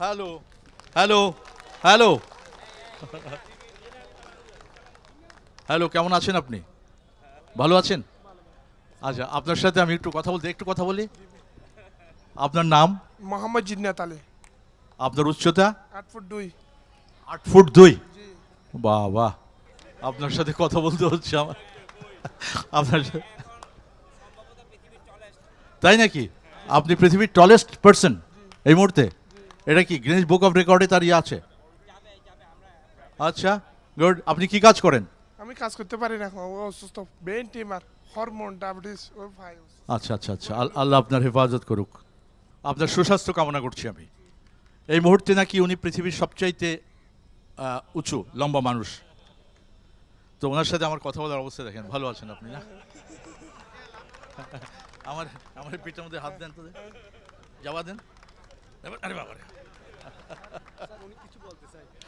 Hello hello hello hello কেমন আছেন আপনি? ভালো আছেন? আচ্ছা আপনার সাথে আমি একটু কথা বলতে একটু কথা বলি। আপনার নাম? মোহাম্মদ জিন্নাত আলী। আপনার উচ্চতা? আট ফুট দুই। আট ফুট দুই? বাহ বাহ আপনার সাথে কথা বলতে হচ্ছে আমার। আপনার তাই নাকি? আপনি পৃথিবীর টলেস্ট পার্সন এই মুহূর্তে? এটা কি গ্রিনিজ বুক অফ রেকর্ডে তার ইয়ে আছে? আচ্ছা গুড আপনি কি কাজ করেন? আমি কাজ করতে পারি না ও অসুস্থ। ব্রেন টিমার হরমোন ডায়াবেটিস ও ভাই আচ্ছা আচ্ছা আচ্ছা। আল- আল্লাহ আপনার হেফাজত করুক। আপনার সুস্বাস্থ্য কামনা করছি আমি। এই মুহূর্তে নাকি উনি পৃথিবীর সবচাইতে উঁচু লম্বা মানুষ। তো ওনার সাথে আমার কথা বলার অবস্থা দেখেন। ভালো আছেন আপনি না? আমার আমার পিঠের মধ্যে হাত দেন তো। যাওয়া দেন। আরে বাবা